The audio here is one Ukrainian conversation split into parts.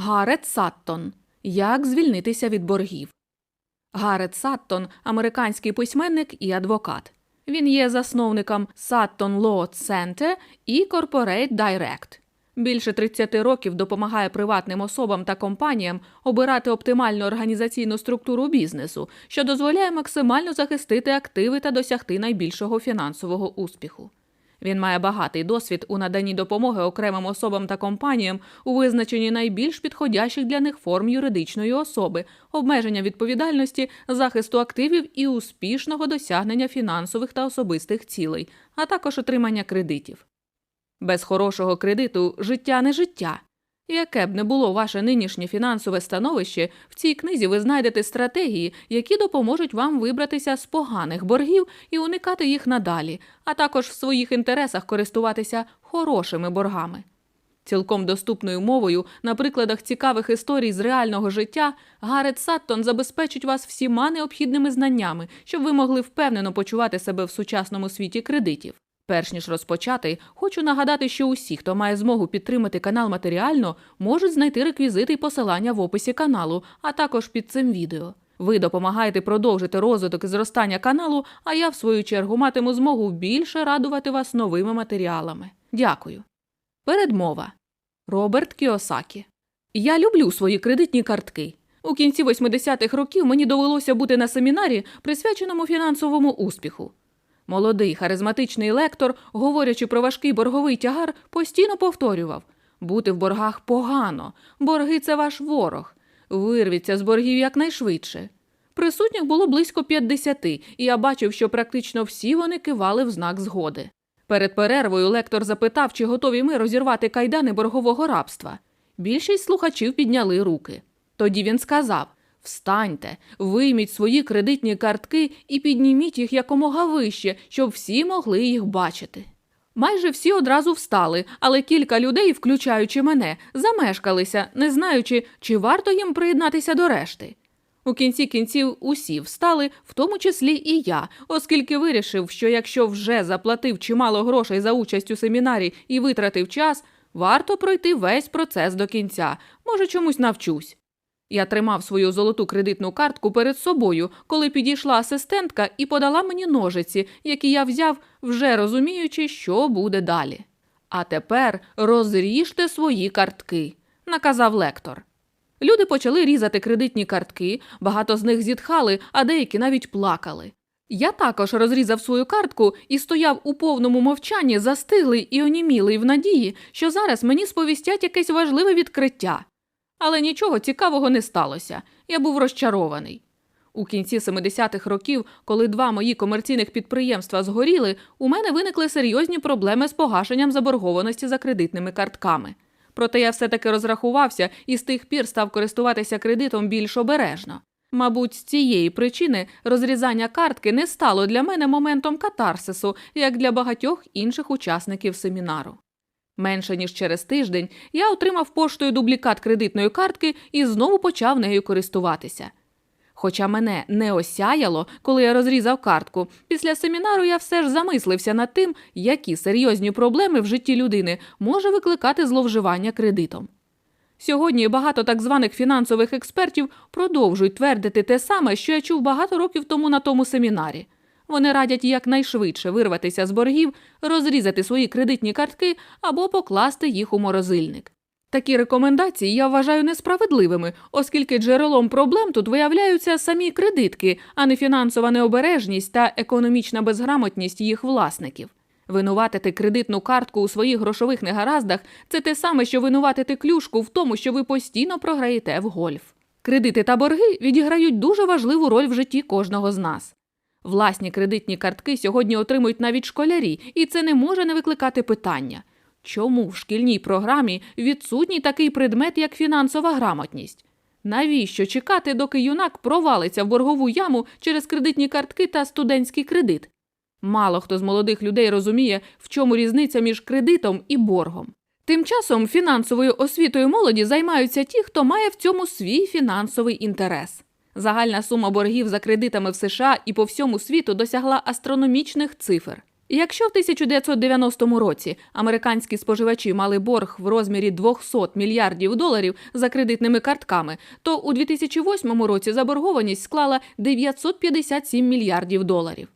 Гарет Саттон. Як звільнитися від боргів. Гарет Саттон американський письменник і адвокат. Він є засновником Sutton Law Center і Corporate Direct. Більше 30 років допомагає приватним особам та компаніям обирати оптимальну організаційну структуру бізнесу, що дозволяє максимально захистити активи та досягти найбільшого фінансового успіху. Він має багатий досвід у наданні допомоги окремим особам та компаніям у визначенні найбільш підходящих для них форм юридичної особи, обмеження відповідальності, захисту активів і успішного досягнення фінансових та особистих цілей, а також отримання кредитів. Без хорошого кредиту життя не життя. Яке б не було ваше нинішнє фінансове становище, в цій книзі ви знайдете стратегії, які допоможуть вам вибратися з поганих боргів і уникати їх надалі, а також в своїх інтересах користуватися хорошими боргами. Цілком доступною мовою, на прикладах цікавих історій з реального життя, Гарет Саттон забезпечить вас всіма необхідними знаннями, щоб ви могли впевнено почувати себе в сучасному світі кредитів. Перш ніж розпочати, хочу нагадати, що усі, хто має змогу підтримати канал матеріально, можуть знайти реквізити і посилання в описі каналу, а також під цим відео. Ви допомагаєте продовжити розвиток і зростання каналу, а я, в свою чергу, матиму змогу більше радувати вас новими матеріалами. Дякую. Передмова. Роберт Кіосакі. Я люблю свої кредитні картки. У кінці 80-х років мені довелося бути на семінарі, присвяченому фінансовому успіху. Молодий харизматичний лектор, говорячи про важкий борговий тягар, постійно повторював бути в боргах погано, борги це ваш ворог. Вирвіться з боргів якнайшвидше. Присутніх було близько 50, і я бачив, що практично всі вони кивали в знак згоди. Перед перервою лектор запитав, чи готові ми розірвати кайдани боргового рабства. Більшість слухачів підняли руки. Тоді він сказав Встаньте, вийміть свої кредитні картки і підніміть їх якомога вище, щоб всі могли їх бачити. Майже всі одразу встали, але кілька людей, включаючи мене, замешкалися, не знаючи, чи варто їм приєднатися до решти. У кінці кінців усі встали, в тому числі і я, оскільки вирішив, що якщо вже заплатив чимало грошей за участь у семінарі і витратив час, варто пройти весь процес до кінця. Може, чомусь навчусь. Я тримав свою золоту кредитну картку перед собою, коли підійшла асистентка і подала мені ножиці, які я взяв, вже розуміючи, що буде далі. А тепер розріжте свої картки, наказав лектор. Люди почали різати кредитні картки, багато з них зітхали, а деякі навіть плакали. Я також розрізав свою картку і стояв у повному мовчанні, застиглий і онімілий в надії, що зараз мені сповістять якесь важливе відкриття. Але нічого цікавого не сталося. Я був розчарований. У кінці 70-х років, коли два мої комерційних підприємства згоріли, у мене виникли серйозні проблеми з погашенням заборгованості за кредитними картками. Проте я все-таки розрахувався і з тих пір став користуватися кредитом більш обережно. Мабуть, з цієї причини розрізання картки не стало для мене моментом катарсису, як для багатьох інших учасників семінару. Менше ніж через тиждень я отримав поштою дублікат кредитної картки і знову почав нею користуватися. Хоча мене не осяяло, коли я розрізав картку, після семінару я все ж замислився над тим, які серйозні проблеми в житті людини може викликати зловживання кредитом. Сьогодні багато так званих фінансових експертів продовжують твердити те саме, що я чув багато років тому на тому семінарі. Вони радять якнайшвидше вирватися з боргів, розрізати свої кредитні картки або покласти їх у морозильник. Такі рекомендації я вважаю несправедливими, оскільки джерелом проблем тут виявляються самі кредитки, а не фінансова необережність та економічна безграмотність їх власників. Винуватити кредитну картку у своїх грошових негараздах це те саме, що винуватити клюшку в тому, що ви постійно програєте в гольф. Кредити та борги відіграють дуже важливу роль в житті кожного з нас. Власні кредитні картки сьогодні отримують навіть школярі, і це не може не викликати питання. Чому в шкільній програмі відсутній такий предмет, як фінансова грамотність? Навіщо чекати, доки юнак провалиться в боргову яму через кредитні картки та студентський кредит? Мало хто з молодих людей розуміє, в чому різниця між кредитом і боргом. Тим часом фінансовою освітою молоді займаються ті, хто має в цьому свій фінансовий інтерес. Загальна сума боргів за кредитами в США і по всьому світу досягла астрономічних цифр. Якщо в 1990 році американські споживачі мали борг в розмірі 200 мільярдів доларів за кредитними картками, то у 2008 році заборгованість склала 957 мільярдів доларів.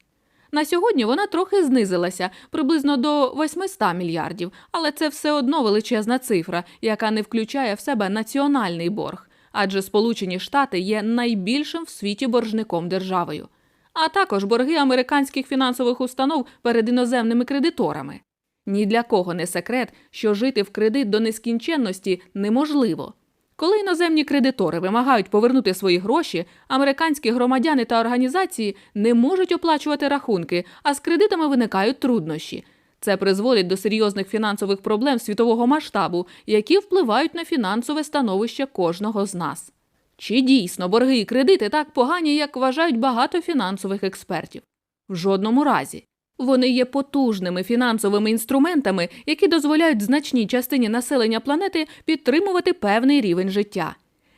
На сьогодні вона трохи знизилася приблизно до 800 мільярдів, але це все одно величезна цифра, яка не включає в себе національний борг, адже Сполучені Штати є найбільшим в світі боржником державою, а також борги американських фінансових установ перед іноземними кредиторами. Ні для кого не секрет, що жити в кредит до нескінченності неможливо. Коли іноземні кредитори вимагають повернути свої гроші, американські громадяни та організації не можуть оплачувати рахунки, а з кредитами виникають труднощі. Це призводить до серйозних фінансових проблем світового масштабу, які впливають на фінансове становище кожного з нас. Чи дійсно борги і кредити так погані, як вважають багато фінансових експертів? В жодному разі. Вони є потужними фінансовими інструментами, які дозволяють значній частині населення планети підтримувати певний рівень життя.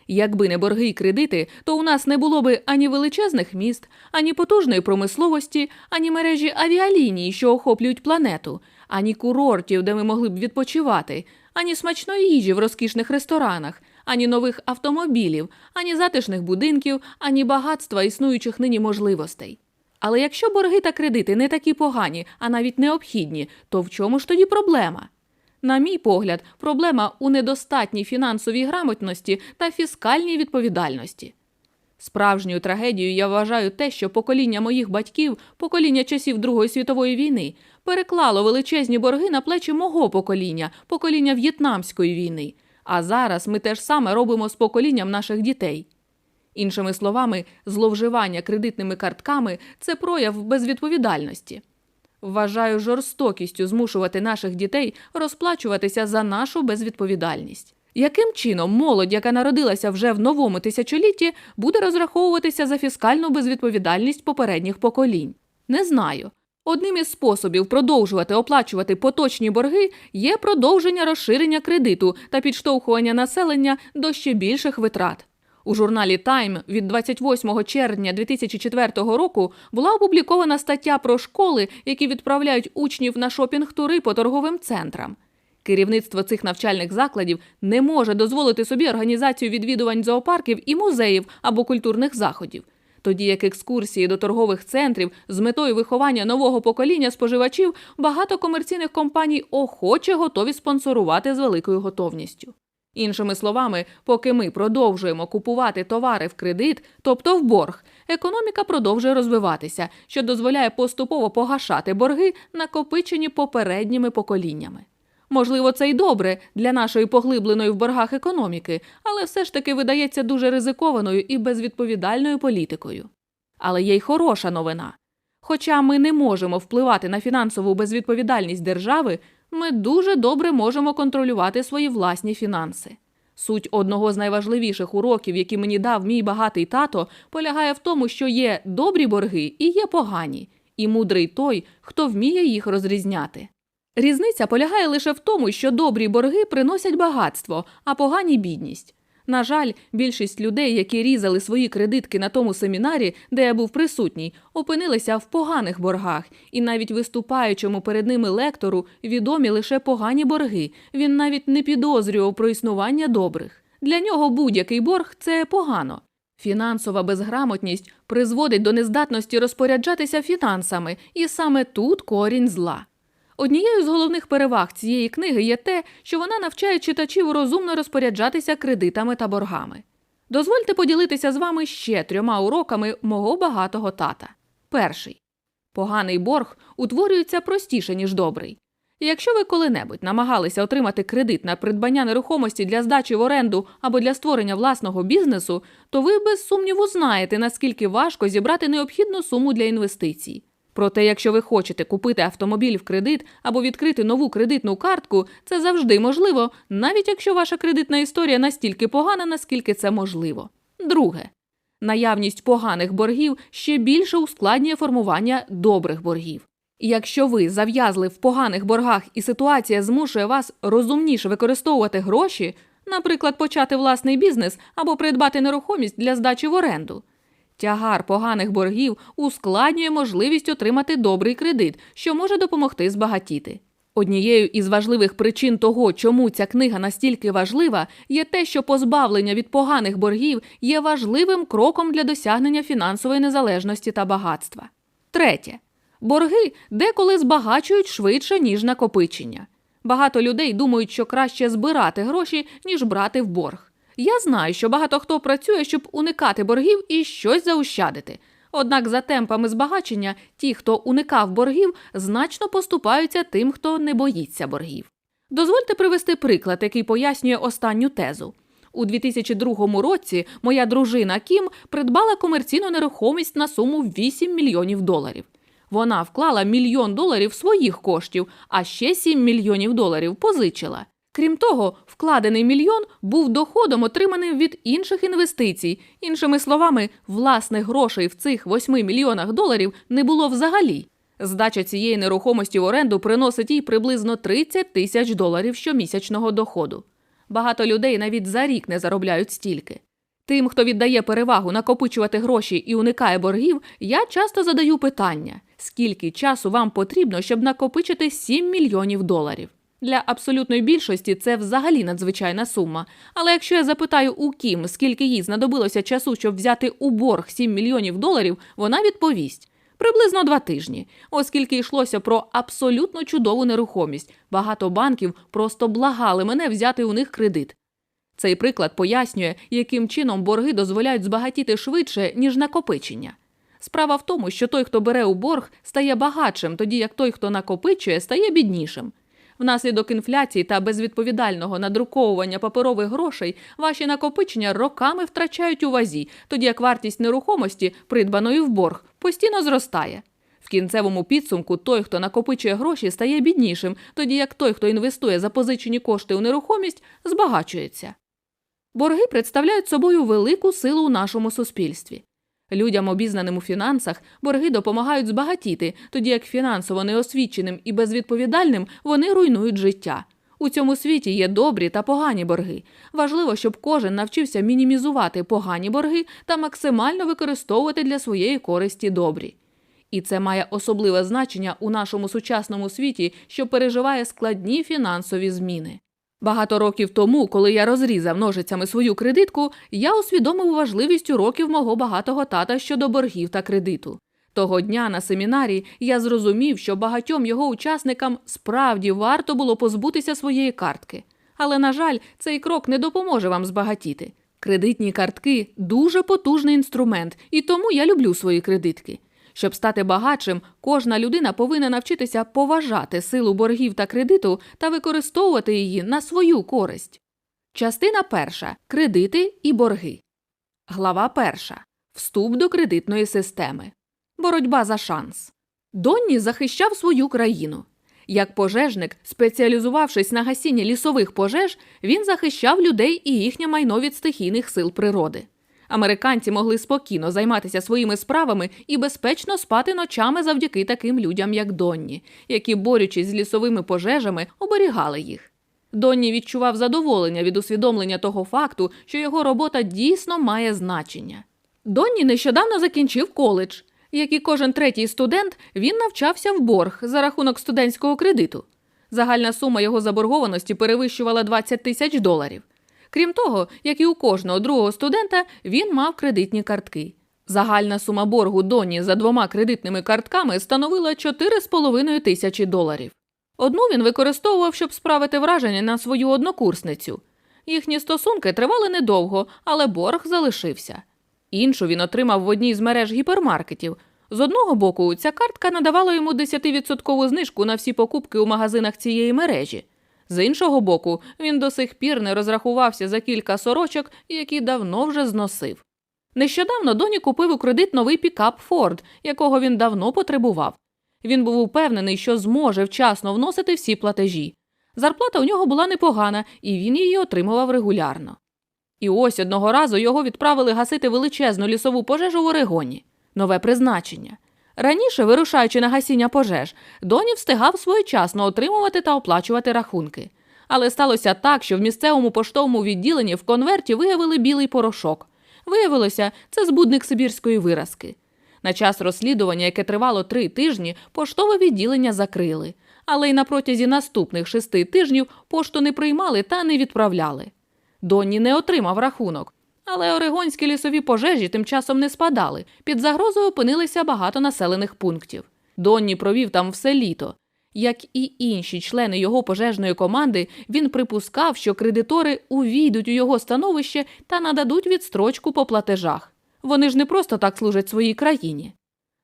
Якби не борги і кредити, то у нас не було би ані величезних міст, ані потужної промисловості, ані мережі авіаліній, що охоплюють планету, ані курортів, де ми могли б відпочивати, ані смачної їжі в розкішних ресторанах, ані нових автомобілів, ані затишних будинків, ані багатства існуючих нині можливостей. Але якщо борги та кредити не такі погані, а навіть необхідні, то в чому ж тоді проблема? На мій погляд, проблема у недостатній фінансовій грамотності та фіскальній відповідальності. Справжньою трагедією я вважаю те, що покоління моїх батьків, покоління часів Другої світової війни, переклало величезні борги на плечі мого покоління, покоління В'єтнамської війни. А зараз ми те ж саме робимо з поколінням наших дітей. Іншими словами, зловживання кредитними картками це прояв безвідповідальності. Вважаю жорстокістю змушувати наших дітей розплачуватися за нашу безвідповідальність. Яким чином молодь, яка народилася вже в новому тисячолітті, буде розраховуватися за фіскальну безвідповідальність попередніх поколінь? Не знаю. Одним із способів продовжувати оплачувати поточні борги є продовження розширення кредиту та підштовхування населення до ще більших витрат. У журналі Time від 28 червня 2004 року була опублікована стаття про школи, які відправляють учнів на шопінг-тури по торговим центрам. Керівництво цих навчальних закладів не може дозволити собі організацію відвідувань зоопарків і музеїв або культурних заходів, тоді як екскурсії до торгових центрів з метою виховання нового покоління споживачів багато комерційних компаній охоче готові спонсорувати з великою готовністю. Іншими словами, поки ми продовжуємо купувати товари в кредит, тобто в борг, економіка продовжує розвиватися, що дозволяє поступово погашати борги, накопичені попередніми поколіннями. Можливо, це й добре для нашої поглибленої в боргах економіки, але все ж таки видається дуже ризикованою і безвідповідальною політикою. Але є й хороша новина. Хоча ми не можемо впливати на фінансову безвідповідальність держави, ми дуже добре можемо контролювати свої власні фінанси. Суть одного з найважливіших уроків, які мені дав мій багатий тато, полягає в тому, що є добрі борги і є погані, і мудрий той, хто вміє їх розрізняти. Різниця полягає лише в тому, що добрі борги приносять багатство, а погані бідність. На жаль, більшість людей, які різали свої кредитки на тому семінарі, де я був присутній, опинилися в поганих боргах, і навіть виступаючому перед ними лектору відомі лише погані борги. Він навіть не підозрював про існування добрих. Для нього будь-який борг це погано. Фінансова безграмотність призводить до нездатності розпоряджатися фінансами, і саме тут корінь зла. Однією з головних переваг цієї книги є те, що вона навчає читачів розумно розпоряджатися кредитами та боргами. Дозвольте поділитися з вами ще трьома уроками мого багатого тата. Перший поганий борг утворюється простіше, ніж добрий. Якщо ви коли-небудь намагалися отримати кредит на придбання нерухомості для здачі в оренду або для створення власного бізнесу, то ви без сумніву знаєте, наскільки важко зібрати необхідну суму для інвестицій. Проте, якщо ви хочете купити автомобіль в кредит або відкрити нову кредитну картку, це завжди можливо, навіть якщо ваша кредитна історія настільки погана, наскільки це можливо. Друге, наявність поганих боргів ще більше ускладнює формування добрих боргів. Якщо ви зав'язли в поганих боргах і ситуація змушує вас розумніше використовувати гроші, наприклад, почати власний бізнес або придбати нерухомість для здачі в оренду. Тягар поганих боргів ускладнює можливість отримати добрий кредит, що може допомогти збагатіти. Однією із важливих причин того, чому ця книга настільки важлива, є те, що позбавлення від поганих боргів є важливим кроком для досягнення фінансової незалежності та багатства. Третє. Борги деколи збагачують швидше, ніж накопичення. Багато людей думають, що краще збирати гроші, ніж брати в борг. Я знаю, що багато хто працює, щоб уникати боргів і щось заощадити. Однак за темпами збагачення ті, хто уникав боргів, значно поступаються тим, хто не боїться боргів. Дозвольте привести приклад, який пояснює останню тезу. У 2002 році моя дружина Кім придбала комерційну нерухомість на суму 8 мільйонів доларів. Вона вклала мільйон доларів своїх коштів, а ще 7 мільйонів доларів позичила. Крім того, вкладений мільйон був доходом, отриманим від інших інвестицій. Іншими словами, власних грошей в цих 8 мільйонах доларів не було взагалі. Здача цієї нерухомості в оренду приносить їй приблизно 30 тисяч доларів щомісячного доходу. Багато людей навіть за рік не заробляють стільки. Тим, хто віддає перевагу накопичувати гроші і уникає боргів, я часто задаю питання: скільки часу вам потрібно, щоб накопичити 7 мільйонів доларів? Для абсолютної більшості це взагалі надзвичайна сума. Але якщо я запитаю у Кім, скільки їй знадобилося часу, щоб взяти у борг 7 мільйонів доларів, вона відповість. Приблизно два тижні, оскільки йшлося про абсолютно чудову нерухомість. Багато банків просто благали мене взяти у них кредит. Цей приклад пояснює, яким чином борги дозволяють збагатіти швидше, ніж накопичення. Справа в тому, що той, хто бере у борг, стає багатшим, тоді як той, хто накопичує, стає біднішим. Внаслідок інфляції та безвідповідального надруковування паперових грошей ваші накопичення роками втрачають у вазі, тоді як вартість нерухомості, придбаної в борг, постійно зростає. В кінцевому підсумку той, хто накопичує гроші, стає біднішим, тоді як той, хто інвестує запозичені кошти у нерухомість, збагачується. Борги представляють собою велику силу у нашому суспільстві. Людям, обізнаним у фінансах, борги допомагають збагатіти, тоді як фінансово неосвіченим і безвідповідальним вони руйнують життя. У цьому світі є добрі та погані борги. Важливо, щоб кожен навчився мінімізувати погані борги та максимально використовувати для своєї користі добрі. І це має особливе значення у нашому сучасному світі, що переживає складні фінансові зміни. Багато років тому, коли я розрізав ножицями свою кредитку, я усвідомив важливість уроків мого багатого тата щодо боргів та кредиту. Того дня на семінарі я зрозумів, що багатьом його учасникам справді варто було позбутися своєї картки. Але, на жаль, цей крок не допоможе вам збагатіти. Кредитні картки дуже потужний інструмент, і тому я люблю свої кредитки. Щоб стати багатшим, кожна людина повинна навчитися поважати силу боргів та кредиту та використовувати її на свою користь. Частина перша кредити і борги. Глава перша Вступ до кредитної системи. Боротьба за шанс. Донні захищав свою країну. Як пожежник, спеціалізувавшись на гасінні лісових пожеж, він захищав людей і їхнє майно від стихійних сил природи. Американці могли спокійно займатися своїми справами і безпечно спати ночами завдяки таким людям, як Донні, які, борючись з лісовими пожежами, оберігали їх. Донні відчував задоволення від усвідомлення того факту, що його робота дійсно має значення. Донні нещодавно закінчив коледж. Як і кожен третій студент, він навчався в борг за рахунок студентського кредиту. Загальна сума його заборгованості перевищувала 20 тисяч доларів. Крім того, як і у кожного другого студента, він мав кредитні картки. Загальна сума боргу Доні за двома кредитними картками становила 4,5 тисячі доларів. Одну він використовував, щоб справити враження на свою однокурсницю. Їхні стосунки тривали недовго, але борг залишився. Іншу він отримав в одній з мереж гіпермаркетів. З одного боку, ця картка надавала йому 10% знижку на всі покупки у магазинах цієї мережі. З іншого боку, він до сих пір не розрахувався за кілька сорочок, які давно вже зносив. Нещодавно Доні купив у кредит новий пікап Форд, якого він давно потребував. Він був упевнений, що зможе вчасно вносити всі платежі. Зарплата у нього була непогана, і він її отримував регулярно. І ось одного разу його відправили гасити величезну лісову пожежу в Орегоні. Нове призначення. Раніше, вирушаючи на гасіння пожеж, Доні встигав своєчасно отримувати та оплачувати рахунки. Але сталося так, що в місцевому поштовому відділенні в конверті виявили білий порошок. Виявилося, це збудник сибірської виразки. На час розслідування, яке тривало три тижні, поштове відділення закрили, але й на протязі наступних шести тижнів пошту не приймали та не відправляли. Донні не отримав рахунок. Але орегонські лісові пожежі тим часом не спадали. Під загрозою опинилися багато населених пунктів. Донні провів там все літо. Як і інші члени його пожежної команди, він припускав, що кредитори увійдуть у його становище та нададуть відстрочку по платежах. Вони ж не просто так служать своїй країні.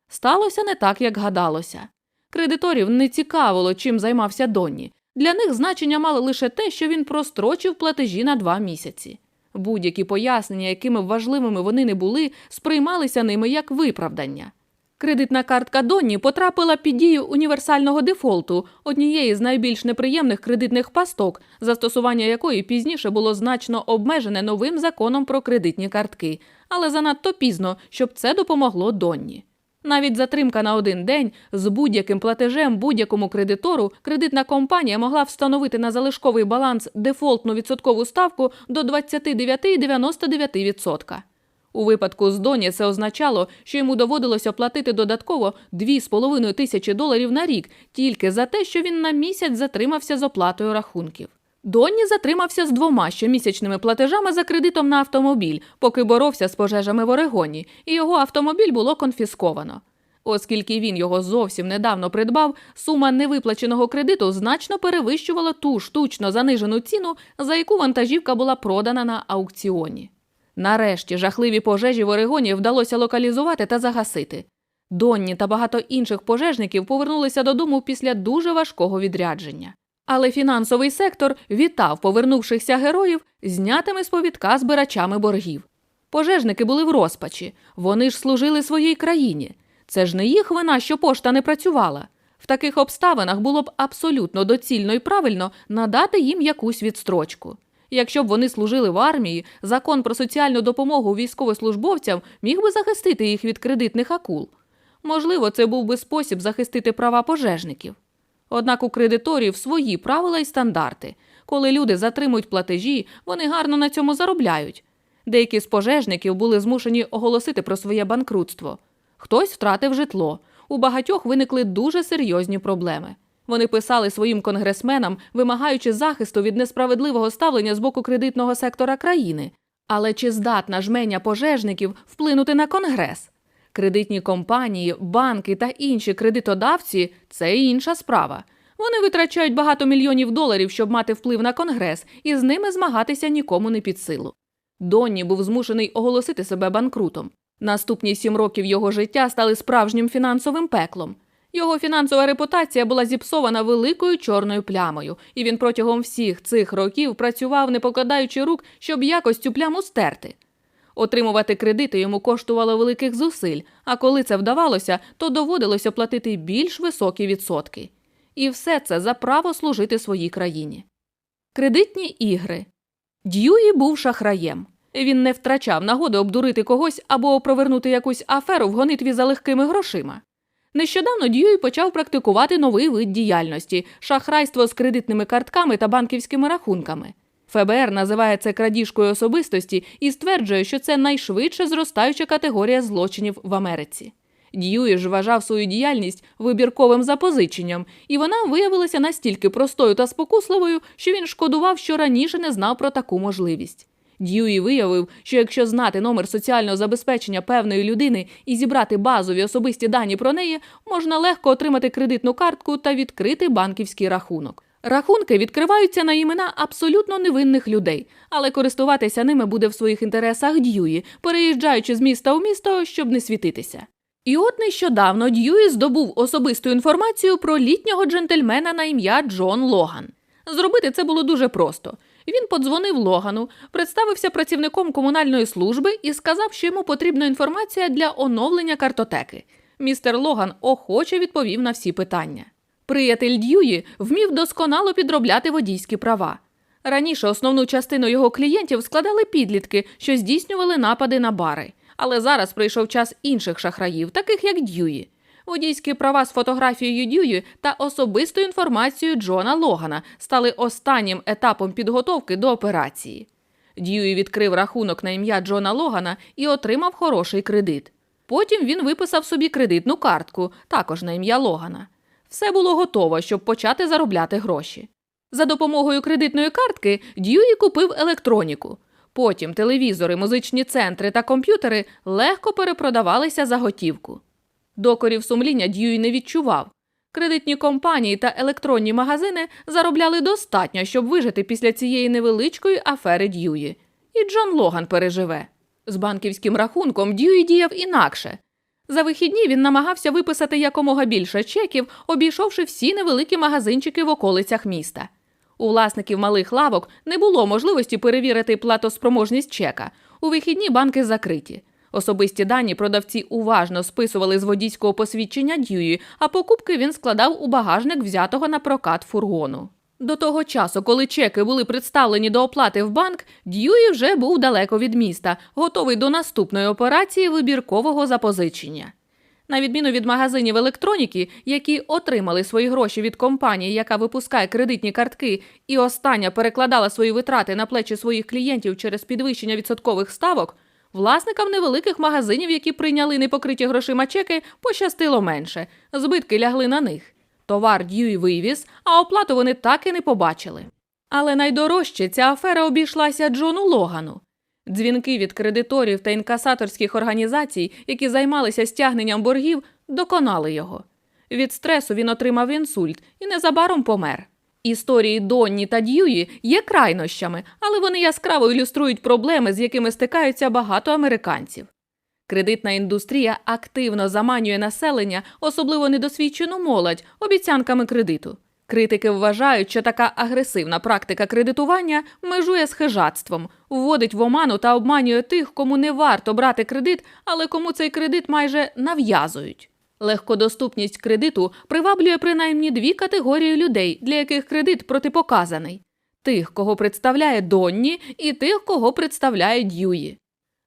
Сталося не так, як гадалося. Кредиторів не цікавило, чим займався Донні. Для них значення мало лише те, що він прострочив платежі на два місяці. Будь-які пояснення, якими важливими вони не були, сприймалися ними як виправдання. Кредитна картка Донні потрапила під дію універсального дефолту, однієї з найбільш неприємних кредитних пасток, застосування якої пізніше було значно обмежене новим законом про кредитні картки, але занадто пізно, щоб це допомогло Донні. Навіть затримка на один день з будь-яким платежем будь-якому кредитору кредитна компанія могла встановити на залишковий баланс дефолтну відсоткову ставку до 29,99%. У випадку з Доні це означало, що йому доводилося платити додатково 2,5 тисячі доларів на рік тільки за те, що він на місяць затримався з оплатою рахунків. Донні затримався з двома щомісячними платежами за кредитом на автомобіль, поки боровся з пожежами в Орегоні, і його автомобіль було конфісковано. Оскільки він його зовсім недавно придбав, сума невиплаченого кредиту значно перевищувала ту штучно занижену ціну, за яку вантажівка була продана на аукціоні. Нарешті жахливі пожежі в Орегоні вдалося локалізувати та загасити. Донні та багато інших пожежників повернулися додому після дуже важкого відрядження. Але фінансовий сектор вітав повернувшихся героїв знятими з повідка збирачами боргів. Пожежники були в розпачі, вони ж служили своїй країні. Це ж не їх вина, що пошта не працювала. В таких обставинах було б абсолютно доцільно і правильно надати їм якусь відстрочку. Якщо б вони служили в армії, закон про соціальну допомогу військовослужбовцям міг би захистити їх від кредитних акул. Можливо, це був би спосіб захистити права пожежників. Однак у кредиторів свої правила і стандарти. Коли люди затримують платежі, вони гарно на цьому заробляють. Деякі з пожежників були змушені оголосити про своє банкрутство. Хтось втратив житло. У багатьох виникли дуже серйозні проблеми. Вони писали своїм конгресменам, вимагаючи захисту від несправедливого ставлення з боку кредитного сектора країни. Але чи здатна жменя пожежників вплинути на конгрес? Кредитні компанії, банки та інші кредитодавці це інша справа. Вони витрачають багато мільйонів доларів, щоб мати вплив на конгрес, і з ними змагатися нікому не під силу. Донні був змушений оголосити себе банкрутом. Наступні сім років його життя стали справжнім фінансовим пеклом. Його фінансова репутація була зіпсована великою чорною плямою, і він протягом всіх цих років працював, не покладаючи рук, щоб якось цю пляму стерти. Отримувати кредити йому коштувало великих зусиль, а коли це вдавалося, то доводилося платити більш високі відсотки. І все це за право служити своїй країні. Кредитні ігри. Дьюї був шахраєм. Він не втрачав нагоди обдурити когось або провернути якусь аферу в гонитві за легкими грошима. Нещодавно Дьюї почав практикувати новий вид діяльності шахрайство з кредитними картками та банківськими рахунками. ФБР називає це крадіжкою особистості і стверджує, що це найшвидше зростаюча категорія злочинів в Америці. Дьюї ж вважав свою діяльність вибірковим запозиченням, і вона виявилася настільки простою та спокусливою, що він шкодував, що раніше не знав про таку можливість. Дьюї виявив, що якщо знати номер соціального забезпечення певної людини і зібрати базові особисті дані про неї, можна легко отримати кредитну картку та відкрити банківський рахунок. Рахунки відкриваються на імена абсолютно невинних людей, але користуватися ними буде в своїх інтересах Дьюї, переїжджаючи з міста у місто, щоб не світитися. І от нещодавно Дьюї здобув особисту інформацію про літнього джентльмена на ім'я Джон Логан. Зробити це було дуже просто. Він подзвонив Логану, представився працівником комунальної служби і сказав, що йому потрібна інформація для оновлення картотеки. Містер Логан охоче відповів на всі питання. Приятель Дьюї вмів досконало підробляти водійські права. Раніше основну частину його клієнтів складали підлітки, що здійснювали напади на бари. Але зараз прийшов час інших шахраїв, таких як Дьюї. Водійські права з фотографією Дьюї та особистою інформацією Джона Логана стали останнім етапом підготовки до операції. Дьюї відкрив рахунок на ім'я Джона Логана і отримав хороший кредит. Потім він виписав собі кредитну картку, також на ім'я Логана. Все було готово, щоб почати заробляти гроші. За допомогою кредитної картки Дьюї купив електроніку. Потім телевізори, музичні центри та комп'ютери легко перепродавалися за готівку. Докорів сумління Дьюї не відчував. Кредитні компанії та електронні магазини заробляли достатньо, щоб вижити після цієї невеличкої афери Дьюї. І Джон Логан переживе. З банківським рахунком Дьюї діяв інакше. За вихідні він намагався виписати якомога більше чеків, обійшовши всі невеликі магазинчики в околицях міста. У власників малих лавок не було можливості перевірити платоспроможність чека. У вихідні банки закриті. Особисті дані продавці уважно списували з водійського посвідчення Дьюї, а покупки він складав у багажник взятого на прокат фургону. До того часу, коли чеки були представлені до оплати в банк, Дьюї вже був далеко від міста, готовий до наступної операції вибіркового запозичення. На відміну від магазинів електроніки, які отримали свої гроші від компанії, яка випускає кредитні картки, і остання перекладала свої витрати на плечі своїх клієнтів через підвищення відсоткових ставок, власникам невеликих магазинів, які прийняли непокриті грошима чеки, пощастило менше. Збитки лягли на них. Товар Дьюї вивіз, а оплату вони так і не побачили. Але найдорожче ця афера обійшлася Джону Логану. Дзвінки від кредиторів та інкасаторських організацій, які займалися стягненням боргів, доконали його. Від стресу він отримав інсульт і незабаром помер. Історії Донні та Дьюї є крайнощами, але вони яскраво ілюструють проблеми, з якими стикаються багато американців. Кредитна індустрія активно заманює населення, особливо недосвідчену молодь, обіцянками кредиту. Критики вважають, що така агресивна практика кредитування межує з хижатством, вводить в оману та обманює тих, кому не варто брати кредит, але кому цей кредит майже нав'язують. Легкодоступність кредиту приваблює принаймні дві категорії людей, для яких кредит протипоказаний: тих, кого представляє Донні, і тих, кого представляє Дьюї.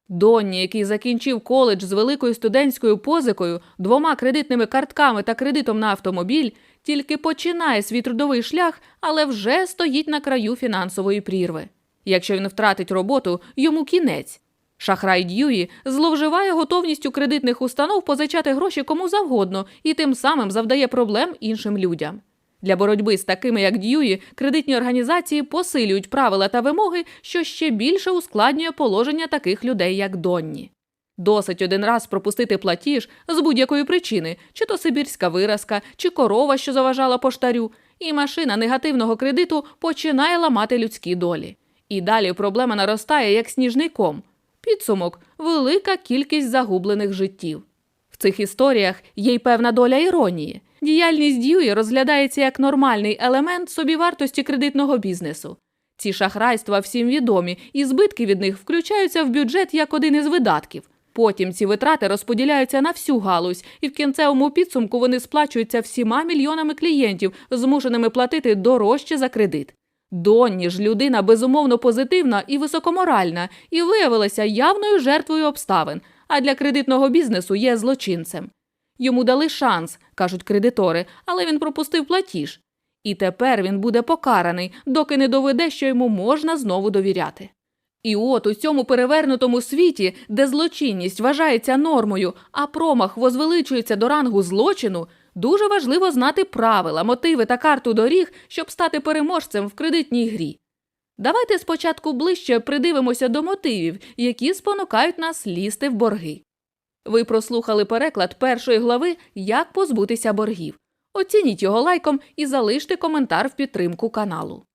Донні, який закінчив коледж з великою студентською позикою, двома кредитними картками та кредитом на автомобіль, тільки починає свій трудовий шлях, але вже стоїть на краю фінансової прірви. Якщо він втратить роботу, йому кінець. Шахрай Дьюї зловживає готовністю кредитних установ позичати гроші кому завгодно і тим самим завдає проблем іншим людям. Для боротьби з такими, як Дьюї, кредитні організації посилюють правила та вимоги, що ще більше ускладнює положення таких людей, як Донні. Досить один раз пропустити платіж з будь-якої причини, чи то сибірська виразка, чи корова, що заважала поштарю, і машина негативного кредиту починає ламати людські долі. І далі проблема наростає, як сніжний ком. Підсумок велика кількість загублених життів. В цих історіях є й певна доля іронії. Діяльність Дьюї розглядається як нормальний елемент собівартості кредитного бізнесу. Ці шахрайства всім відомі, і збитки від них включаються в бюджет як один із видатків. Потім ці витрати розподіляються на всю галузь, і в кінцевому підсумку вони сплачуються всіма мільйонами клієнтів, змушеними платити дорожче за кредит. Донні ж людина безумовно позитивна і високоморальна, і виявилася явною жертвою обставин, а для кредитного бізнесу є злочинцем. Йому дали шанс, кажуть кредитори, але він пропустив платіж. І тепер він буде покараний, доки не доведе, що йому можна знову довіряти. І от у цьому перевернутому світі, де злочинність вважається нормою, а промах возвеличується до рангу злочину, дуже важливо знати правила, мотиви та карту доріг, щоб стати переможцем в кредитній грі. Давайте спочатку ближче придивимося до мотивів, які спонукають нас лізти в борги. Ви прослухали переклад першої глави Як позбутися боргів. Оцініть його лайком і залиште коментар в підтримку каналу.